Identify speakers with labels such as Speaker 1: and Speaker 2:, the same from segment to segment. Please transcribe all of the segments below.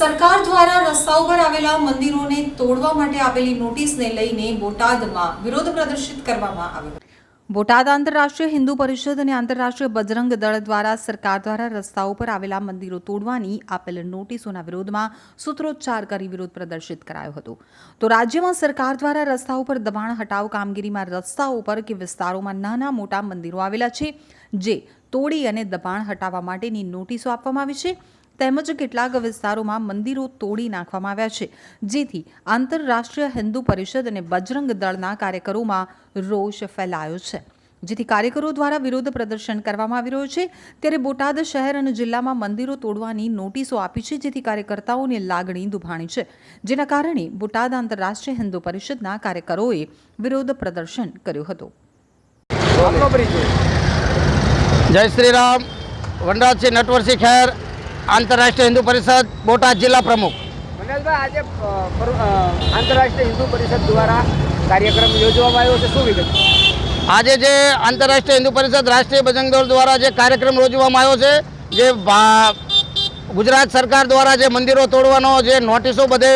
Speaker 1: દ્વારા રસ્તા ઉપર આવેલા મંદિરોને તોડવા માટે આપેલી નોટિસને લઈને બોટાદમાં વિરોધ પ્રદર્શિત કરવામાં આવ્યો. બોટાદ આંતરરાષ્ટ્રીય હિન્દુ પરિષદ અને આંતરરાષ્ટ્રીય બજરંગ દળ દ્વારા સરકાર દ્વારા રસ્તાઓ પર આવેલા મંદિરો તોડવાની આપેલ નોટિસોના વિરોધમાં સૂત્રોચ્ચાર કરી વિરોધ પ્રદર્શિત કરાયો હતો. તો રાજ્યમાં સરકાર દ્વારા રસ્તાઓ પર દબાણ હટાવ કામગીરીમાં રસ્તાઓ પર કે વિસ્તારોમાં નાના મોટા મંદિરો આવેલા છે, જે તોડી અને દબાણ હટાવવા માટેની નોટિસો આપવામાં આવી છે. તેમજ કેટલાક વિસ્તારોમાં મંદિરો તોડી નાખવામાં આવ્યા છે. જેથી આંતરરાષ્ટ્રીય હિન્દુ પરિષદ અને બજરંગ દળના કાર્યકરોમાં રોષ ફેલાયો છે. જેથી કાર્યકરો દ્વારા વિરોધ પ્રદર્શન કરવામાં આવી રહ્યું છે. ત્યારે બોટાદ શહેર અને જિલ્લામાં મંદિરો તોડવાની નોટિસો આપી છે. જેથી કાર્યકર્તાઓની લાગણી દુભાણી છે. જેના કારણે બોટાદ આંતરરાષ્ટ્રીય હિન્દુ પરિષદના કાર્યકરોએ વિરોધ પ્રદર્શન કર્યું હતું.
Speaker 2: જય શ્રી રામ. વનરાજસિંહ નટવરસિંહ ખેર. આંતરરાષ્ટ્રીય હિન્દુ પરિષદ બોટાદ જિલ્લા પ્રમુખ.
Speaker 3: આજે આંતરરાષ્ટ્રીય હિન્દુ પરિષદ દ્વારા કાર્યક્રમ યોજવામાં આવ્યો છે. શું વિગત?
Speaker 2: આજે જે આંતરરાષ્ટ્રીય હિન્દુ પરિષદ રાષ્ટ્રીય બજરંગ દળ દ્વારા જે કાર્યક્રમ યોજવામાં આવ્યો છે જે ગુજરાત સરકાર દ્વારા જે મંદિરો તોડવાનો જે નોટિસો બધે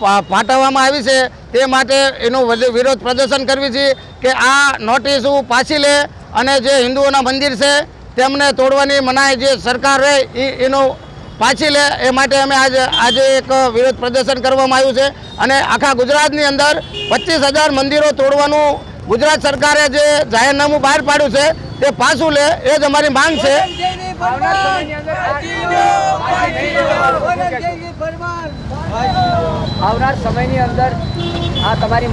Speaker 2: પાઠવવામાં આવી છે તે માટે એનું વિરોધ પ્રદર્શન કરવી છે કે આ નોટિસો પાછી લે અને જે હિન્દુઓના મંદિર છે તેમને તોડવાની મનાઈ જે સરકાર રહે, એ એનું પાછી લે. એ માટે અમે આજે આજે એક વિરોધ પ્રદર્શન કરવામાં આવ્યું છે. અને આખા ગુજરાતની અંદર પચીસ હજાર મંદિરો તોડવાનું ગુજરાત સરકારે જે જાહેરનામું બહાર પાડ્યું છે, તે પાછું લે. એ જ અમારી માંગ છે.
Speaker 3: આવનાર સમયની અંદર આ- તમારી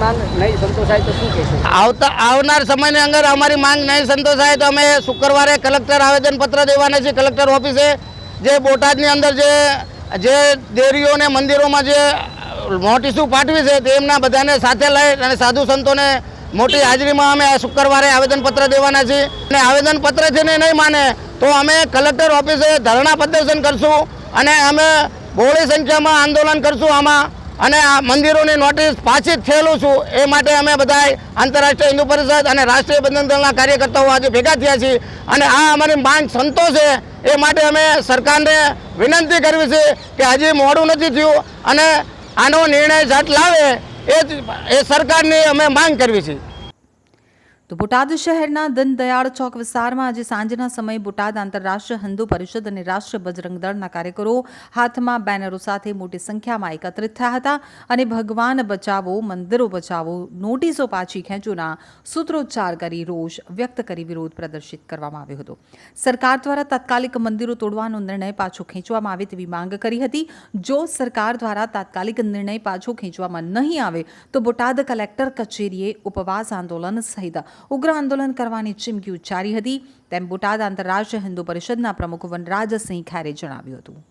Speaker 2: આવતા આવનાર સમયની અંદર અમારી માંગ નહીં સંતોષાય તો અમે શુક્રવારે કલેક્ટર આવેદનપત્ર દેવાના છે કલેક્ટર ઓફિસે. જે બોટાદની અંદર જે જે દેરીઓને મંદિરોમાં જે નોટિસો પાઠવી છે, તેમના બધાને સાથે લઈ અને સાધુ સંતોને મોટી હાજરીમાં અમે શુક્રવારે આવેદનપત્ર દેવાના છીએ. અને આવેદનપત્ર છે ને નહીં માને, તો અમે કલેક્ટર ઓફિસે ધરણા પ્રદર્શન કરશું અને અમે બહોળી સંખ્યામાં આંદોલન કરશું આમાં. અને આ મંદિરોની નોટિસ પાછી જ થયેલું છું. એ માટે અમે બધા આંતરરાષ્ટ્રીય હિન્દુ પરિષદ અને રાષ્ટ્રીય બંધન દળના કાર્યકર્તાઓ આજે ભેગા થયા છીએ. અને આ અમારી માંગ સંતોષે એ માટે અમે સરકારને વિનંતી કરવી છે કે હજી મોડું નથી થયું અને આનો નિર્ણય ઝટ લાવે એ જ, એ સરકારની અમે માંગ કરવી છે.
Speaker 1: તો બોટાદ શહેરના દનદયાળ ચોક વિસ્તારમાં આજે સાંજના સમયે બોટાદ આંતરરાષ્ટ્રીય હિન્દુ પરિષદ અને રાષ્ટ્રીય બજરંગ દળના કાર્યકરો હાથમાં બેનરો સાથે મોટી સંખ્યામાં એકત્રિત થયા હતા અને ભગવાન બચાવો, મંદિરો બચાવો, નોટિસો પાછી ખેંચોના સૂત્રોચ્ચાર કરી રોષ વ્યક્ત કરી વિરોધ પ્રદર્શિત કરવામાં આવ્યો હતો. સરકાર દ્વારા તાત્કાલિક મંદિરો તોડવાનો નિર્ણય પાછો ખેંચવામાં આવે તેવી માંગ કરી હતી. જો સરકાર દ્વારા તાત્કાલિક નિર્ણય પાછો ખેંચવામાં નહીં આવે તો બોટાદ કલેક્ટર કચેરીએ ઉપવાસ આંદોલન સહિત ઉગ્ર આંદોલન કરવાની ચીમકી ઉચ્ચારી હતી. તેમ બોટાદ આંતરરાષ્ટ્રીય હિન્દુ પરિષદના પ્રમુખ વનરાજસિંહ ખેરે જણાવ્યું હતું.